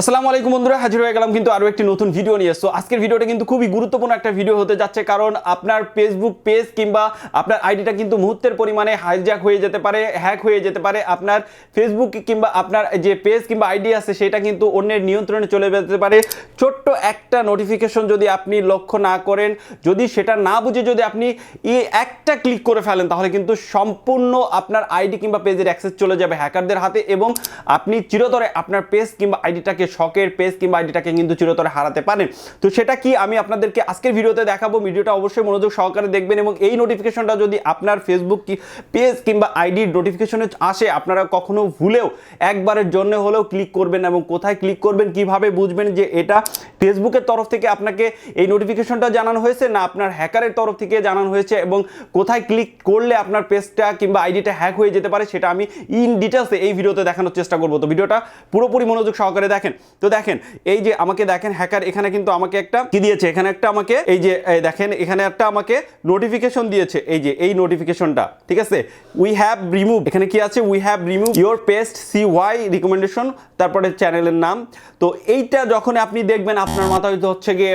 আসসালামু আলাইকুম বন্ধুরা, হাজির হয়ে গেলাম কিন্তু আরও একটি নতুন ভিডিও নিয়ে। এসছো আজকের ভিডিওটা কিন্তু খুবই গুরুত্বপূর্ণ একটা ভিডিও হতে যাচ্ছে কারণ আপনার ফেসবুক পেজ কিংবা আপনার আইডিটা কিন্তু মুহূর্তের পরিমাণে হাইজ্যাক হয়ে যেতে পারে হ্যাক হয়ে যেতে পারে। আপনার ফেসবুক কিংবা আপনার যে পেজ কিংবা আইডি আছে, সেটা কিন্তু অন্যের নিয়ন্ত্রণে চলে যেতে পারে। ছোট্ট একটা নোটিফিকেশন যদি আপনি লক্ষ্য না করেন, যদি সেটা না বুঝে যদি আপনি এই একটা ক্লিক করে ফেলেন, তাহলে কিন্তু সম্পূর্ণ আপনার আইডি কিংবা পেজের অ্যাক্সেস চলে যাবে হ্যাকারদের হাতে এবং আপনি চিরতরে আপনার পেজ কিংবা আইডিটাকে শখের পেজ কিংবা আইডিটাকে কিন্তু চিরতরে হারাতে পারেন। তো সেটা কি আমি আপনাদেরকে আজকের ভিডিওতে দেখাবো। ভিডিওটা অবশ্যই মনোযোগ সহকারে দেখবেন এবং এই নোটিফিকেশনটা যদি আপনার ফেসবুক কি পেজ কিংবা আইডির নোটিফিকেশনে আসে, আপনারা কখনো ভুলেও একবারের জন্য হলেও ক্লিক করবেন এবং কোথায় ক্লিক করবেন, কীভাবে বুঝবেন যে এটা ফেসবুকের তরফ থেকে আপনাকে এই নোটিফিকেশনটা জানানো হয়েছে না আপনার হ্যাকারের তরফ থেকে জানানো হয়েছে এবং কোথায় ক্লিক করলে আপনার পেজটা কিংবা আইডিটা হ্যাক হয়ে যেতে পারে, সেটা আমি ইন ডিটেলসে এই ভিডিওতে দেখানোর চেষ্টা করব। তো ভিডিওটা পুরোপুরি মনোযোগ সহকারে দেখেন। তো দেখেন, এই যে আমাকে দেখেন হ্যাকার এখানে কিন্তু আমাকে একটা কি দিয়েছে? এখানে একটা আমাকে, এই যে দেখেন, এখানে একটা আমাকে নোটিফিকেশন দিয়েছে। এই যে, এই নোটিফিকেশনটা ঠিক আছে? উই হ্যাভ রিমুভ এখানে কি আছে? We have remove your paste C Y recommendation তারপরে চ্যানেলের নাম। তো এইটা যখন আপনি দেখবেন, আপনার মাথা হয়তো হচ্ছে গিয়ে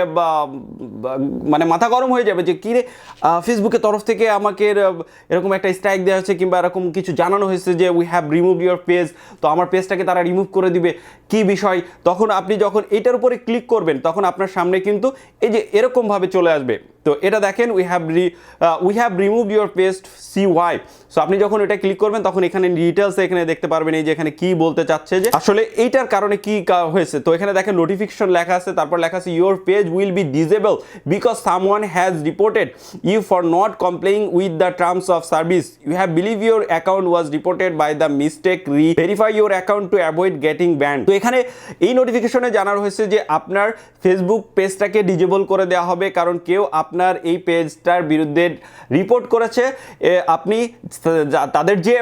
মানে মাথা গরম হয়ে যাবে যে, কি রে? ফেসবুকের তরফ থেকে আমাকে এরকম একটা স্ট্রাইক দেওয়া হয়েছে কিংবা এরকম কিছু জানানো হয়েছে যে we have remove your page তো আমার পেজটাকে তারা রিমুভ করে দিবে। কি বিষয়? তখন আপনি যখন এটার উপরে ক্লিক করবেন, তখন আপনার সামনে কিন্তু এই যে এরকমভাবে চলে আসবে। তো এটা দেখেন উই হ্যাভ রি we have remove your paste C Y so আপনি যখন এটা ক্লিক করবেন, তখন এখানে ডিটেলস এখানে দেখতে পারবেন, এই যে এখানে কি বলতে চাচ্ছে যে, আসলে এইটার কারণে কি হয়েছে? তো এখানে দেখেন নোটিফিকেশন লেখা আছে, তারপর লেখা আছে your page will be disable because someone has reported you for not complaining with the terms of service you have believe your account was reported by the mistake reverify your account to avoid getting banned তো এখানে এই নোটিফিকেশনে জানানো হয়েছে যে, আপনার Facebook পেজটাকে disable করে দেওয়া হবে, কারণ কেউ আপনার এই পেজটার বিরুদ্ধে রিপোর্ট করেছে। আপনি তাদের যে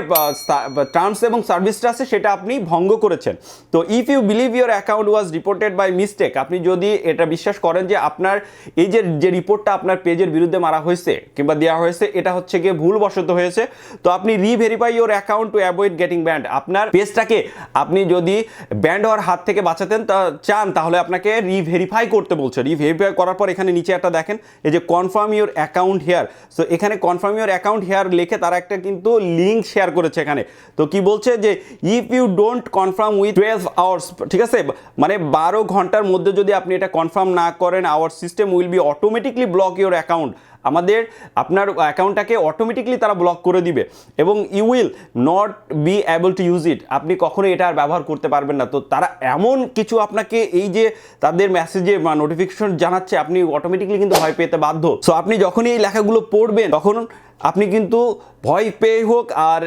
টার্মস এবং সার্ভিসটা আছে, সেটা আপনি ভঙ্গ করেছেন। তো if you believe your account was reported by mistake আপনি যদি এটা বিশ্বাস করেন যে আপনার এই যে যে রিপোর্টটা আপনার পেজের বিরুদ্ধে মারা হয়েছে কিংবা দেওয়া হয়েছে, এটা হচ্ছে গিয়ে ভুলবশত হয়েছে, তো আপনি reverify your account to avoid getting banned আপনার পেজটাকে আপনি যদি ব্যান্ড হওয়ার হাত থেকে বাঁচাতেন, তা, চান, তাহলে আপনাকে রিভেরিফাই করতে বলছে। রিভেরিফাই করার পর এখানে নিচে একটা দেখেন, এই যে confirm your account here so এখানে কনফার্ম ইউর অ্যাকাউন্ট হেয়ার লিখে তারা একটা কিন্তু লিঙ্ক শেয়ার করেছে এখানে। তো কি বলছে যে if you don't confirm with twelve hours ঠিক আছে? মানে বারো ঘণ্টার মধ্যে যদি আপনি এটা কনফার্ম না করেন our system will be automatically block your account আমাদের আপনার অ্যাকাউন্টটাকে অটোমেটিকলি তারা ব্লক করে দিবে। এবং you will not be able to use it আপনি কখনো এটা আর ব্যবহার করতে পারবেন না। তো তারা এমন কিছু আপনাকে এই যে তাদের মেসেজে বা নোটিফিকেশন জানাচ্ছে, আপনি অটোমেটিকলি কিন্তু ভয় পেতে বাধ্য। সো আপনি যখনই এই লেখাগুলো পড়বেন, তখন আপনি কিন্তু ভয় পেয়ে হোক আর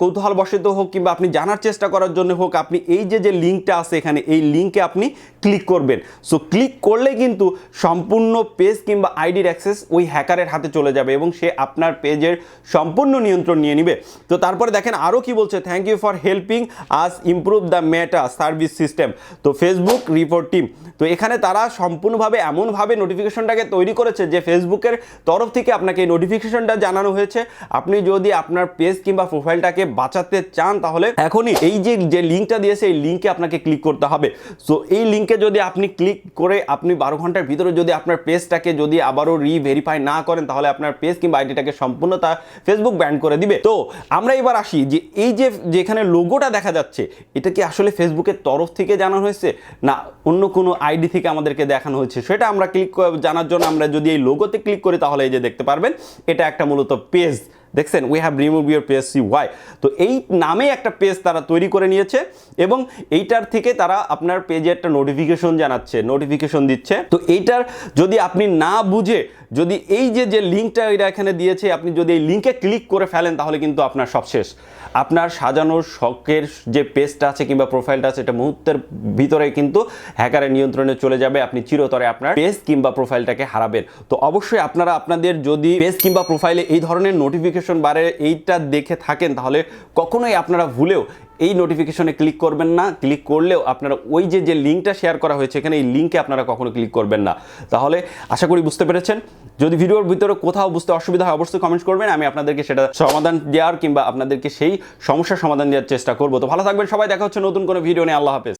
কৌতূহল বসত হোক কিংবা আপনি জানার চেষ্টা করার জন্য হোক, আপনি এই যে যে লিঙ্কটা আছে এখানে, এই লিঙ্কে আপনি ক্লিক করবেন। সো ক্লিক করলে কিন্তু সম্পূর্ণ পেজ কিংবা আইডির অ্যাক্সেস ওই হ্যাকারের হাতে চলে যাবে এবং সে আপনার পেজের সম্পূর্ণ নিয়ন্ত্রণ নিয়ে নিবে। তো তারপরে দেখেন আরও কি বলছে thank you for helping us improve the Meta service system তো ফেসবুক রিপোর্ট টিম তো এখানে তারা সম্পূর্ণভাবে এমনভাবে নোটিফিকেশনটাকে তৈরি করেছে যে ফেসবুকের তরফ থেকে আপনাকে এই নোটিফিকেশনটা জানানো হয়েছে। আপনি যদি আপনার পেজ কিংবা প্রোফাইলটাকে বাঁচাতে চান তাহলে এখনই এই যে যে লিঙ্কটা দিয়েছে, এই লিঙ্কে আপনাকে ক্লিক করতে হবে। সো এই লিঙ্কে যদি আপনি ক্লিক করে আপনি বারো ঘণ্টার ভিতরে যদি আপনার পেজটাকে যদি আবারও রিভেরিফাই না করেন, তাহলে আপনার পেজ কিংবা আইডিটাকে সম্পূর্ণ তা ফেসবুক ব্যান করে দিবে। তো, আমরা এবার আসি যে, এই যে, যেখানে লোগোটা দেখা যাচ্ছে, এটা কি আসলে ফেসবুকের তরফ থেকে জানানো হয়েছে? না, অন্য কোনো আইডি থেকে আমাদেরকে দেখানো হয়েছে? সেটা আমরা ক্লিক জানার জন্য আমরা যদি এই লোগোতে ক্লিক করি, তাহলে এই যে দেখতে পারবেন, এটা একটা মূলত পেজ দেখছেন? We have remove your C Y তো এই নামে একটা পেজ তারা তৈরি করে নিয়েছে এবং এইটার থেকে তারা আপনার পেজে একটা নোটিফিকেশন জানাচ্ছে নোটিফিকেশন দিচ্ছে। তো এইটার যদি আপনি না বুঝে যদি এই যে যে লিঙ্কটা এটা এখানে দিয়েছে, আপনি যদি এই লিঙ্কে ক্লিক করে ফেলেন, তাহলে কিন্তু আপনার সব শেষ। আপনার সাজানোর শখের যে পেজটা আছে কিংবা প্রোফাইলটা আছে, এটা মুহূর্তের ভিতরে কিন্তু হ্যাকারের নিয়ন্ত্রণে চলে যাবে। আপনি চিরতরে আপনার পেজ কিংবা প্রোফাইলটাকে হারাবেন। তো অবশ্যই আপনারা আপনাদের যদি পেজ কিংবা প্রোফাইলে এই ধরনের নোটিফিকেশন বারে এইটা দেখে থাকেন, তাহলে কখনোই আপনারা ভুলেও এই নোটিফিকেশনে ক্লিক করবেন না ক্লিক করলেও আপনারা ওই যে যে লিঙ্কটা শেয়ার করা হয়েছে এখানে এই লিঙ্কে আপনারা কখনো ক্লিক করবেন না। তাহলে আশা করি বুঝতে পেরেছেন। যদি ভিডিওর ভিতরে কোথাও বুঝতে অসুবিধা হয়, অবশ্যই কমেন্ট করবেন, আমি আপনাদেরকে সেটা সমাধান দেওয়ার কিংবা আপনাদেরকে সেই সমস্যার সমাধান দেওয়ার চেষ্টা করব। তো ভালো থাকবেন সবাই, দেখা হচ্ছে নতুন কোনো ভিডিও নিয়ে। আল্লাহ হাফেজ।